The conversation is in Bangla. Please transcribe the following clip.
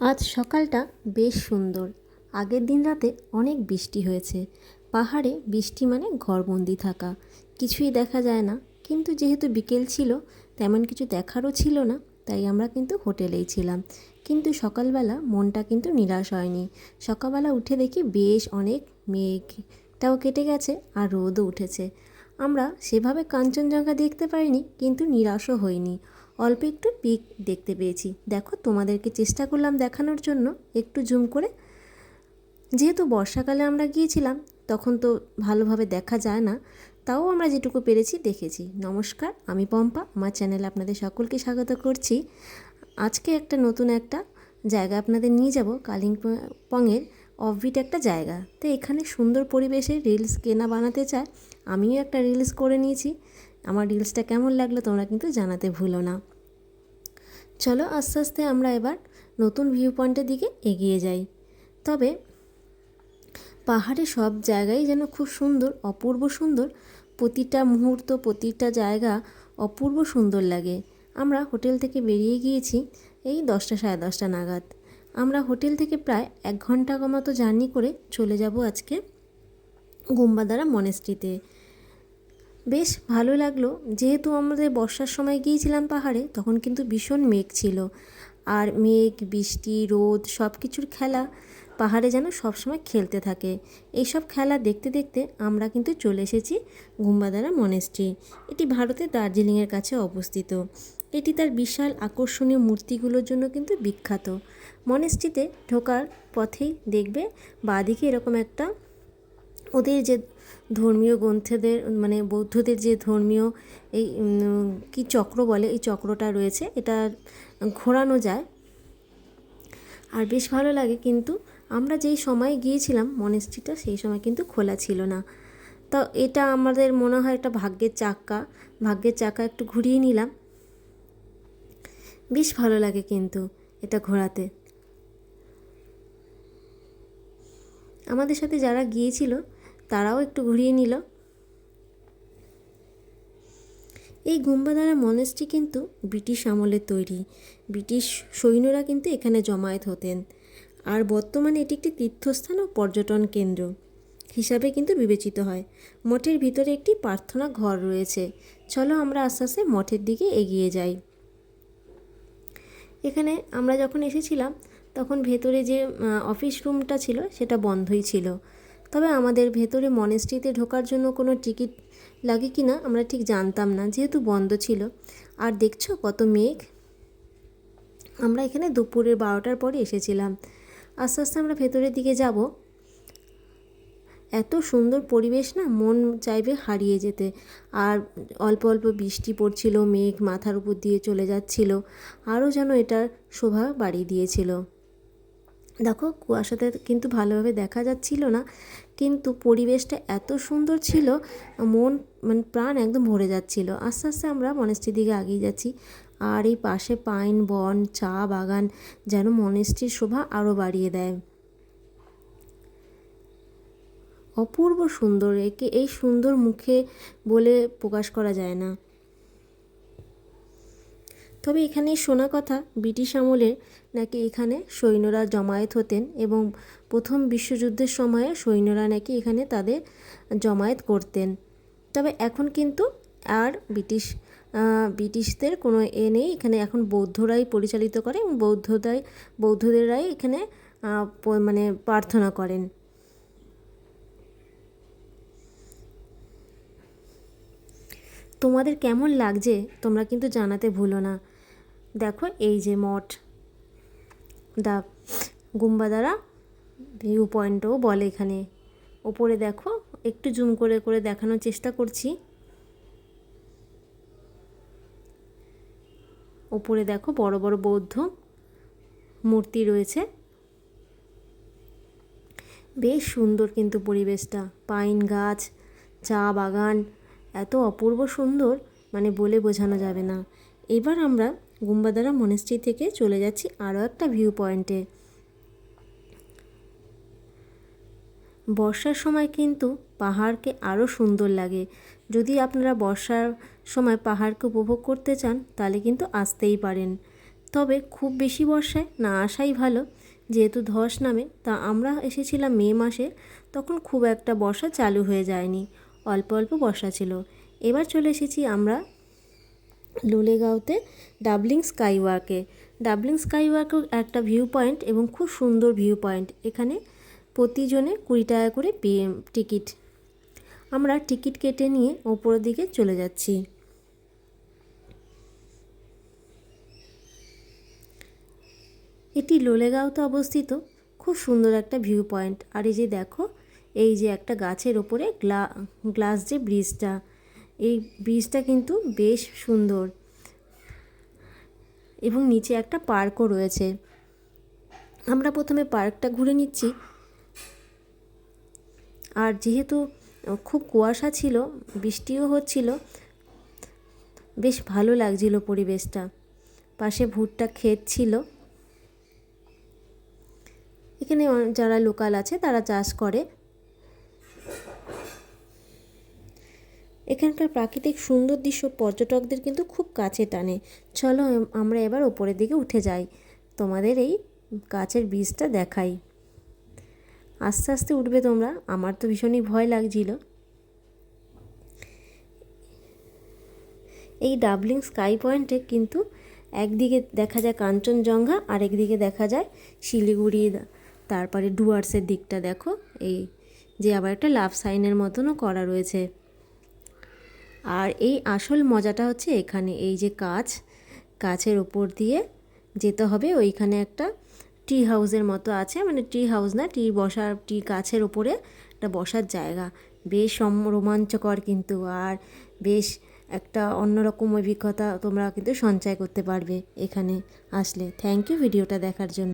আজ সকালটা বেশ সুন্দর। আগের দিন রাতে অনেক বৃষ্টি হয়েছে। পাহাড়ে বৃষ্টি মানে ঘরবন্দি থাকা। কিছুই দেখা যায় না। কিন্তু যেহেতু বিকেল ছিল, তেমন কিছু দেখারও ছিল না, তাই আমরা কিন্তু হোটেলেই ছিলাম। কিন্তু সকালবেলা মনটা কিন্তু নিরাশ হয়নি। সকালবেলা উঠে দেখি বেশ অনেক মেঘটাও কেটে গেছে আর রোদও উঠেছে। আমরা সেভাবে কাঞ্চনজঙ্ঘা দেখতে পারিনি, কিন্তু নিরাশও হইনি। অল্প একটু পিক দেখতে পেয়েছি। দেখো, তোমাদেরকে চেষ্টা করলাম দেখানোর জন্য একটু জুম করে। যেহেতু বর্ষাকালে আমরা গিয়েছিলাম, তখন তো ভালোভাবে দেখা যায় না। তাও আমরা যেটুকু পেরেছি, দেখেছি। নমস্কার, আমি পম্পা। আমার চ্যানেলে আপনাদের সকলকে স্বাগত করছি। আজকে একটা নতুন একটা জায়গা আপনাদের নিয়ে যাব, কালিম্পংয়ের অফবিট একটা জায়গা। তো এখানে সুন্দর পরিবেশে রিলস কেনা বানাতে চায়। আমিও একটা রিলস করে নিয়েছি। আমার রিলসটা কেমন লাগল তোমরা কিন্তু জানাতে ভুলো না। চলো আস্তে আস্তে আমরা এবার নতুন ভিউ পয়েন্টের দিকে এগিয়ে যাই। তবে পাহাড়ে সব জায়গায় যেন খুব সুন্দর, অপূর্ব সুন্দর, প্রতিটা মুহূর্ত, প্রতিটা জায়গা অপূর্ব সুন্দর লাগে। আমরা হোটেল থেকে বেরিয়ে গিয়েছি এই দশটা সাড়ে দশটা নাগাদ। আমরা হোটেল থেকে প্রায় এক ঘণ্টা মতো জার্নি করে চলে যাব আজকে গুম্বাদারা মনেস্ট্রিতে বেশ ভালো লাগল। যেহেতু আমাদের বর্ষার সময় গিয়েছিলাম পাহাড়ে, তখন কিন্তু ভীষণ মেঘ ছিল। আর মেঘ, বৃষ্টি, রোদ সব কিছুর খেলা পাহাড়ে যেন সবসময় খেলতে থাকে। এইসব খেলা দেখতে দেখতে আমরা কিন্তু চলে এসেছি গুম্বাদারা মনেস্ট্রি। এটি ভারতের দার্জিলিংয়ের কাছে অবস্থিত। এটি তার বিশাল আকর্ষণীয় মূর্তিগুলোর জন্য কিন্তু বিখ্যাত। মনেস্ট্রিতে ঢোকার পথেই দেখবে বাঁদিকে এরকম একটা ওদের যে ধর্মীয় গ্রন্থেদের মানে বৌদ্ধদের যে ধর্মীয় এই কি চক্র বলে, এই চক্রটা রয়েছে, এটা ঘোরানো যায়। আর বেশ ভালো লাগে কিন্তু আমরা যেই সময় গিয়েছিলাম মনেস্ট্রিটা সেই সময় কিন্তু খোলা ছিল না। তো এটা আমাদের মনে হয় একটা ভাগ্যের চাক্কা, ভাগ্যের চাকা একটু ঘুরিয়ে নিলাম। বেশ ভালো লাগে কিন্তু এটা ঘোরাতে। আমাদের সাথে যারা গিয়েছিল তারাও একটু ঘুরিয়ে নিল। এই গুম্বাদারা মনেস্ট্রি কিন্তু ব্রিটিশ আমলের তৈরি। ব্রিটিশ সৈন্যরা কিন্তু এখানে জমায়েত হতেন। আর বর্তমানে এটি একটি তীর্থস্থান ও পর্যটন কেন্দ্র হিসাবে কিন্তু বিবেচিত হয়। মঠের ভিতরে একটি প্রার্থনা ঘর রয়েছে। চলো আমরা আস্তে আস্তে মঠের দিকে এগিয়ে যাই। এখানে আমরা যখন এসেছিলাম, তখন ভেতরে যে অফিস রুমটা ছিল, সেটা বন্ধই ছিল। তবে আমাদের ভেতরে মনেস্ট্রিতে ঢোকার জন্য কোনো টিকিট লাগে কি না আমরা ঠিক জানতাম না, যেহেতু বন্ধ ছিল। আর দেখছ কত মেঘ? আমরা এখানে দুপুরের বারোটার পরে এসেছিলাম। আস্তে আস্তে আমরা ভেতরের দিকে যাব। এত সুন্দর পরিবেশ না, মন চাইবে হারিয়ে যেতে। আর অল্প অল্প বৃষ্টি পড়ছিল, মেঘ মাথার উপর দিয়ে চলে যাচ্ছিল। আরও যেন এটার শোভা বাড়িয়ে দিয়েছিল। দেখো কুয়াশাতে কিন্তু ভালোভাবে দেখা যাচ্ছিল না, কিন্তু পরিবেশটা এত সুন্দর ছিল, মন মানে প্রাণ একদম ভরে যাচ্ছিল। আস্তে আস্তে আমরা মনেস্ট্রির দিকে এগিয়ে যাচ্ছি, আর এই পাশে পাইন, বন, চা বাগান যেন মনেস্ট্রির শোভা আরও বাড়িয়ে দেয়। অপূর্ব সুন্দর, একে এই সুন্দর মুখে বলে প্রকাশ করা যায় না। তবে এখানে শোনা কথা, ব্রিটিশ আমলের নাকি এখানে সৈন্যরা জমায়েত হতেন এবং প্রথম বিশ্বযুদ্ধের সময়ে সৈন্যরা নাকি এখানে তাদের জমায়েত করতেন। তবে এখন কিন্তু আর ব্রিটিশ ব্রিটিশদের কোনো এ নেই। এখানে এখন বৌদ্ধরাই পরিচালিত করে এবং বৌদ্ধদাই, বৌদ্ধদেরাই এখানে মানে প্রার্থনা করেন। তোমাদের কেমন লাগছে তোমরা কিন্তু জানাতে ভুলো না। দেখো এই যে মঠ। দা গুম্বাদারা ভিউ পয়েন্টও বলে এখানে। ওপরে দেখো, একটু জুম করে করে দেখানোর চেষ্টা করছি। ওপরে দেখো বড় বড় বৌদ্ধ মূর্তি রয়েছে। বেশ সুন্দর কিন্তু পরিবেশটা। পাইন গাছ, চা বাগান, এত অপূর্ব সুন্দর মানে বলে বোঝানো যাবে না। এবার আমরা গুম্বাদারা মনেস্ট্রি থেকে চলে যাচ্ছি আরও একটা ভিউ পয়েন্টে বর্ষার সময় কিন্তু পাহাড়কে আরও সুন্দর লাগে। যদি আপনারা বর্ষার সময় পাহাড়কে উপভোগ করতে চান, তাহলে কিন্তু আসতেই পারেন। তবে খুব বেশি বর্ষায় না আসাই ভালো। যেহেতু ধস নামে, তা আমরা এসেছিলাম মে মাসে, তখন খুব একটা বর্ষা চালু হয়ে যায়নি। অল্প অল্প বর্ষা ছিল। এবার চলে এসেছি আমরা লোলেগাঁওতে ডাবলিং স্কাই ওয়ার্কে ডাবলিং স্কাই ওয়ার্কও একটা ভিউ পয়েন্ট এবং খুব সুন্দর ভিউ পয়েন্ট এখানে প্রতিজনে কুড়ি টাকা করে টিকিট আমরা টিকিট কেটে নিয়ে ওপরের দিকে চলে যাচ্ছি। এটি লোলেগাঁওতে অবস্থিত। খুব সুন্দর একটা ভিউ পয়েন্ট আর এই যে দেখো, এই যে একটা গাছের ওপরে গ্লা, গ্লাস যে ব্রিজটা এই ব্রিজটা কিন্তু বেশ সুন্দর। এবং নিচে একটা পার্কও রয়েছে। আমরা প্রথমে পার্কটা ঘুরে নিচ্ছি। আর যেহেতু খুব কুয়াশা ছিল, বৃষ্টিও হচ্ছিল, বেশ ভালো লাগছিল পরিবেশটা। পাশে ভুট্টা ক্ষেত ছিল। এখানে যারা লোকাল আছে তারা চাষ করে। এখানকার প্রাকৃতিক সুন্দর দৃশ্য পর্যটকদের কিন্তু খুব কাছে টানে। চলো আমরা এবার ওপরের দিকে উঠে যাই। তোমাদের এই গাছের বীজটা দেখাই। আস্তে আস্তে উঠবে তোমরা। আমার তো ভীষণই ভয় লাগছিল। এই ডাবলিং স্কাই পয়েন্টে কিন্তু একদিকে দেখা যায় কাঞ্চনজঙ্ঘা আর একদিকে দেখা যায় শিলিগুড়ি। তারপরে ডুয়ার্সের দিকটা দেখো। এই যে আবার একটা লাভ সাইনের মতনও করা রয়েছে। আর এই আসল মজাটা হচ্ছে এখানে এই যে কাজ কাছের ওপর দিয়ে যেতে হবে। ওইখানে একটা টি হাউসের মতো আছে। মানে টি হাউস না, টি বসার, টি গাছের ওপরে একটা বসার জায়গা। বেশ রোমাঞ্চকর কিন্তু আর বেশ একটা অন্যরকম অভিজ্ঞতা তোমরা কিন্তু সঞ্চয় করতে পারবে এখানে আসলে। থ্যাংক ইউ ভিডিওটা দেখার জন্য।